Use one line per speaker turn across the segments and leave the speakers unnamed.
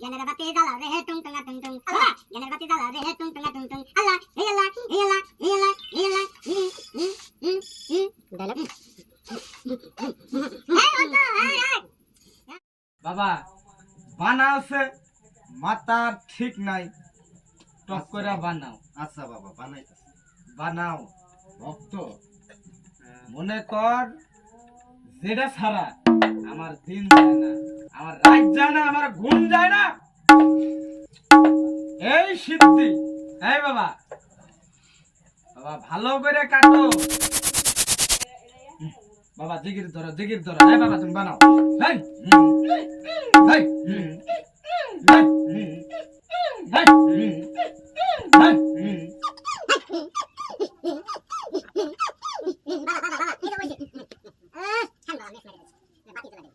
জ্ঞানের বাতি জ্বালা রে হে টুং টুং টুং টুং আল্লাহ। জ্ঞানের বাতি জ্বালা রে হে টুং টুং টুং টুং আল্লাহ। হে আল্লাহ হে আল্লাহ হে আল্লাহ হে আল্লাহ হুম হুম হুম হুম ডায়লগ। এই অন্ত এই এই
বাবা বানা আছে মাতার ঠিক নাই। টক করে বানাও।
আচ্ছা বাবা বানাইতেছি।
বানাও ভক্ত। মনে কর যেটা ছাড়া আমার দিন যায় না, আমার রাত যায় না, আমার ঘুম যায় না। এই সিদ্ধি, এই বাবা। বাবা, ভালো করে কাটো। বাবা, জিগির ধরো জিগির ধরো। এই বাবা, তুমি বানাও। এই এই এই এই হুম, এই হুম।
বাবা বাবা বাবা এই তো বলছি আহ ঠান্ডা মেস মেরে গেছে বাতি জ্বালা দে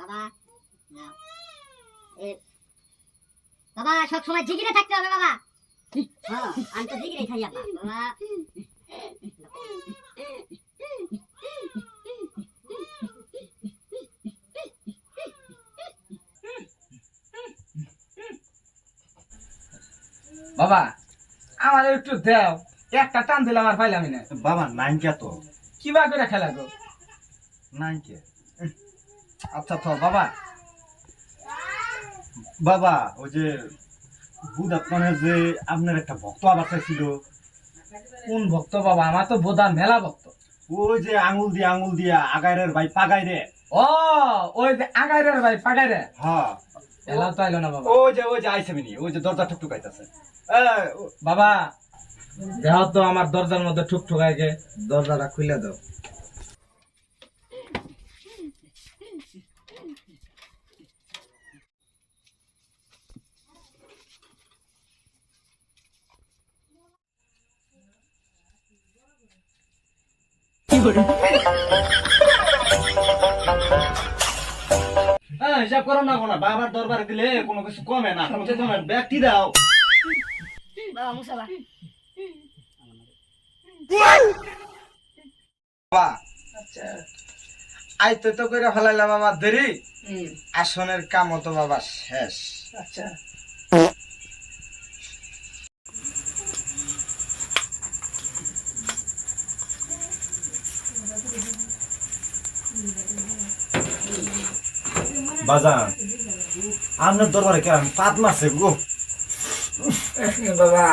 বাবা নাও। এ, বাবা সব সময় জিগিরে থাকতে হবে বাবা। হ্যাঁ আমি তো জিগিরে আপা বাবা
বাবা আমার একটু দেও। একটা টান দিলে আমার পাইলাম না।
বাবা নাইন কে তো
কিবা করে খেলা গো?
নাইন কে আচ্ছা তো বাবা বাবা ওই যে বুধ আপনার যে আপনার একটা ভক্ত আবার চাইছিল।
কোন ভক্ত বাবা? আমার তো বোধা মেলা ভক্ত।
ওই যে আঙুল দিয়ে আঙুল দিয়া আগাইরের ভাই পাগাইরে।
ও ওই যে আগাইরের ভাই পাগাইরে?
হ্যাঁ।
এলা তো আইলো না বাবা।
ওই যে ওই যে আইসে মিনি ওই যে দরজা ঠুকঠুকাইতেছে।
বাবা দেহ তো আমার দরজার মধ্যে ঠুক ঠুকাই গে দরজাটা খুলে দাও
হ্যাঁ হিসাব করো না কোনো বাবার দরবারে দিলে কোনো কিছু কমে না কমছে তোমার ব্যক্তি দাও?
বাবা মুসাবা
বাবা আইতে তো করে ফেলাইলাম আমার দেরি। আসনের কাম তো বাবা শেষ।
আচ্ছা।
বাজান। আপনার দরবারে কেমন পাত মারছে গো?
বাবা।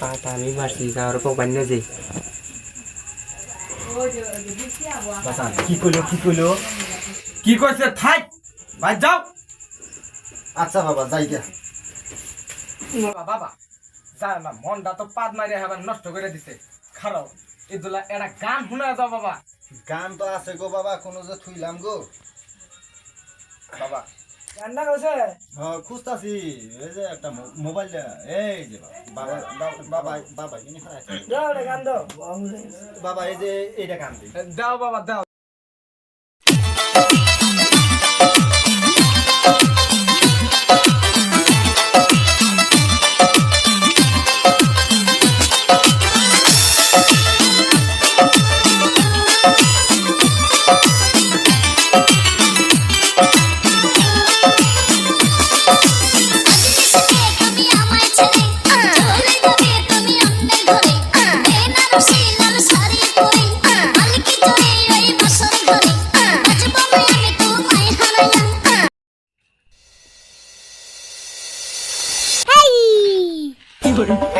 পাতা আমি মারছি কারোর কোপান্য যে।
বাজান কি কইলো কি কইলো?
কি কইছে? থাক ভাই যাও।
আচ্ছা বাবা যাই গিয়া।
বাবা বাবা। যা না মনটা তো পাত মারি হেবার নষ্ট করে দিছে। খারাপ এদুলা এটা গান শুনে যাও বাবা।
গান তো আছে গো বাবা কোনো যে থুইলাম গো।
বাবা।
হ্যাঁ খুঁজতাছি। এই যে একটা মো- মোবাইল এই যে বাবা বাবা বাবা বাবা ইনি হারাই
যাও রে গান দাও।
বাবা এই যে এইটা গান দিই
দাও বাবা দাও।
বাবা